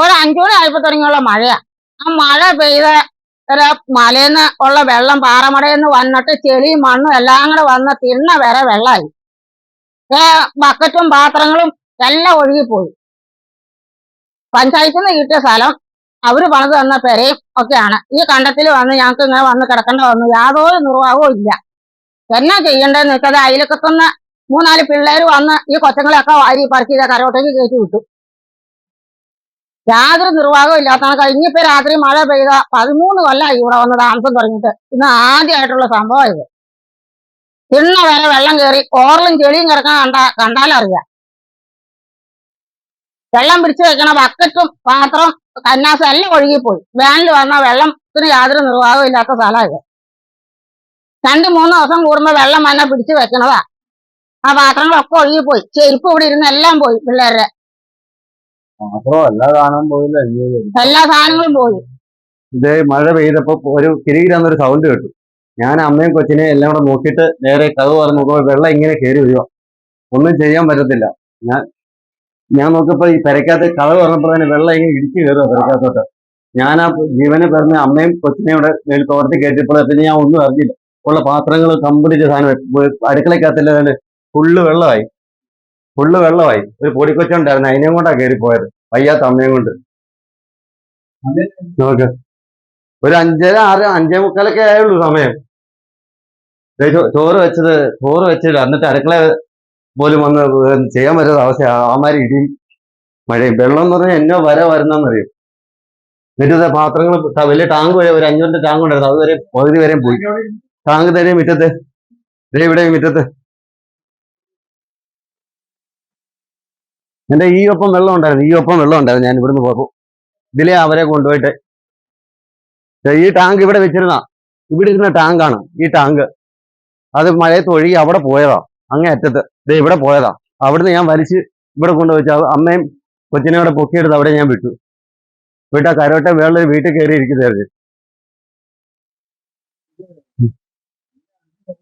ഒരു അഞ്ചു മണി ആയപ്പോ തുടങ്ങിയുള്ള മഴയാ. ആ മഴ പെയ്ത മലയിന്ന് ഉള്ള വെള്ളം പാറമടയിൽ വന്നിട്ട് ചെളിയും മണ്ണും എല്ലാം കൂടെ വന്ന് തിണ്ണ വരെ വെള്ളമായി ബക്കറ്റും പാത്രങ്ങളും എല്ലാം ഒഴുകിപ്പോയി. പഞ്ചായത്തിൽ നിന്ന് കിട്ടിയ സ്ഥലം അവർ പണിത് തന്ന പെരയും ഒക്കെയാണ്. ഈ കണ്ടത്തിൽ വന്ന് ഞങ്ങൾക്ക് ഇങ്ങനെ വന്ന് കിടക്കേണ്ട വന്നു യാതൊരു നിർവാഹവും ഇല്ല. എന്നാ ചെയ്യേണ്ടതെന്ന് വെച്ചാൽ തന്നെ മൂന്നാൽ പിള്ളേർ വന്ന് ഈ കൊച്ചങ്ങളെയൊക്കെ വാരി പറിച്ച് കരോട്ടേക്ക് കയറ്റി വിട്ടു. യാതൊരു നിർവാഹവും ഇല്ലാത്തതാണ് കഴിഞ്ഞിപ്പോ രാത്രി മഴ പെയ്ത പതിമൂന്ന് കൊല്ലമായി ഇവിടെ വന്ന് താമസം തുടങ്ങിയിട്ട്. ഇന്ന് ആദ്യമായിട്ടുള്ള സംഭവം ഇത്. തിണ്ണ വരെ വെള്ളം കയറി ഓറലും ചെളിയും കിടക്കാൻ കണ്ടാ കണ്ടാലറിയാം വെള്ളം പിടിച്ചു വെക്കണ ബക്കറ്റും പാത്രം കന്നാസും എല്ലാം ഒഴുകിപ്പോയി. വാനിൽ വന്ന വെള്ളത്തിന് യാതൊരു നിർവാഹവും ഇല്ലാത്ത സ്ഥലമാണ് ഇത്. രണ്ട് മൂന്ന് ദിവസം കൂടുമ്പോ വെള്ളം വന്നാൽ പിടിച്ചു വെക്കണതാ. ആ പാത്രങ്ങളൊക്കെ ഒഴുകിപ്പോയി. ചെരുപ്പ് ഇവിടെ ഇരുന്ന് എല്ലാം പോയി പിള്ളേരുടെ. മാത്രം എല്ലാ കാണാൻ പോയില്ല എല്ലാ സാധനങ്ങളും പോയി. ഇതേ മഴ പെയ്തപ്പോ ഒരു കിരികിരാന്നൊരു സൗണ്ട് കേട്ടു. ഞാൻ അമ്മയും കൊച്ചിനെ എല്ലാം കൂടെ നോക്കിയിട്ട് നേരെ കഥ പറഞ്ഞു നോക്കുമ്പോൾ വെള്ളം ഇങ്ങനെ കയറി വരിക. ഒന്നും ചെയ്യാൻ പറ്റത്തില്ല. ഞാൻ ഞാൻ നോക്കിയപ്പോ ഈ പെരക്കകത്ത് കഥ പറഞ്ഞപ്പോൾ തന്നെ വെള്ളം ഇങ്ങനെ ഇടിച്ചു കയറുക പെരക്കകത്തോട്ട്. ഞാൻ ആ ജീവനെ പറഞ്ഞ അമ്മയും കൊച്ചിനെയും കൂടെ മേൽ തോർത്തി കയറ്റിയപ്പോൾ പിന്നെ ഞാൻ ഒന്നും അറിഞ്ഞില്ല. ഉള്ള പാത്രങ്ങൾ കമ്പിടിച്ച സാധനം അടുക്കളക്കകത്തില്ല തന്നെ ഫുള്ള് വെള്ളമായി. ഫുള്ള് വെള്ളമായി. ഒരു പൊടിക്കൊച്ചുണ്ടായിരുന്നു. അതിനെയും കൊണ്ടാ കയറി പോയത്. വയ്യാത്ത അമ്മയും കൊണ്ട്. നോക്ക്. ഒരു അഞ്ചര ആറ് അഞ്ചേ മുക്കാലൊക്കെ ആയുള്ളൂ സമയം. ചോറ് വെച്ചത് ചോറ് വെച്ചില്ല. എന്നിട്ട് അടുക്കള പോലും വന്ന് ചെയ്യാൻ പറ്റാത്ത അവസ്ഥ ആമാരി ഇടിയും മഴയും. വെള്ളം എന്ന് പറഞ്ഞാൽ എന്നോ വര വരുന്നറിയും മിറ്റത്തെ പാത്രങ്ങൾ വലിയ ടാങ്ക് വരെ ഒരു അഞ്ഞൂറിന്റെ ടാങ്ക് ഉണ്ടായിരുന്നു. അതുവരെ പകുതി വരെയും പോയി. ടാങ്ക് തരെയും മുറ്റത്ത്. ദേ ഇവിടെ മുറ്റത്ത്. എന്റെ ഈ ഒപ്പം വെള്ളം ഉണ്ടായിരുന്നു ഈ ഒപ്പം വെള്ളം ഉണ്ടായിരുന്നു ഞാൻ ഇവിടുന്ന് പോകും ഇതിലേ അവരെ കൊണ്ടുപോയിട്ട് ഈ ടാങ്ക് ഇവിടെ വെച്ചിരുന്ന. ഇവിടെ ഇരുന്ന ടാങ്കാണ് ഈ ടാങ്ക്. അത് മഴയത്ത് ഒഴുകി അവിടെ പോയതാ അങ്ങേ അറ്റത്ത്. ദേ ഇവിടെ പോയതാ. അവിടുന്ന് ഞാൻ വലിച്ച് ഇവിടെ കൊണ്ടുവച്ച അമ്മയും കൊച്ചിനെ ഇവിടെ പൊക്കിയെടുത്ത് അവിടെ ഞാൻ വിട്ടു. വിട്ട കരോട്ടെ വേളൊരു വീട്ടിൽ കയറി ഇരിക്കുന്നതായിരുന്നു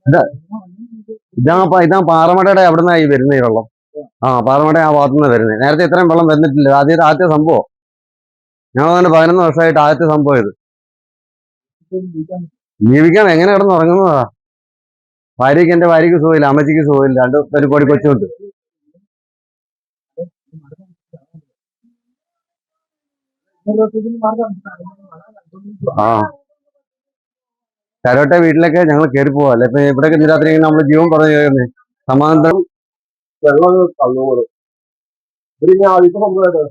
ഇതാ ഇതാ പാറമടയുടെ അവിടുന്ന് ഈ വരുന്ന ഈ വെള്ളം ആ പാറമട ആ ഭാഗത്തു നിന്ന് വരുന്നത് നേരത്തെ ഇത്രയും വെള്ളം വന്നിട്ടില്ല. ആദ്യം ആദ്യത്തെ സംഭവം. ഞാൻ അങ്ങനെ പതിനൊന്ന് വർഷമായിട്ട് ആദ്യത്തെ സംഭവം ഇത്. ജീവിക്കാൻ എങ്ങനെ കിടന്ന് ഉറങ്ങുന്നതാ? ഭാര്യയ്ക്ക് എന്റെ ഭാര്യയ്ക്ക് സുഖമില്ല അമ്മച്ചിക്ക് സുഖമില്ല. രണ്ട് ഒരു കോടി കൊച്ചുണ്ട്. ആ. കരോട്ടെ വീട്ടിലൊക്കെ ഞങ്ങൾ കയറി പോവാ. അല്ലെ? ഇപ്പൊ ഇന്ന് രാത്രി നമ്മൾ ജീവൻ പറഞ്ഞു കേൾക്കുന്നേ സമാന്തരം വെള്ളം തള്ളുപോലെ ഒരു ആദ്യത്തെ സംഭവമായിട്ട്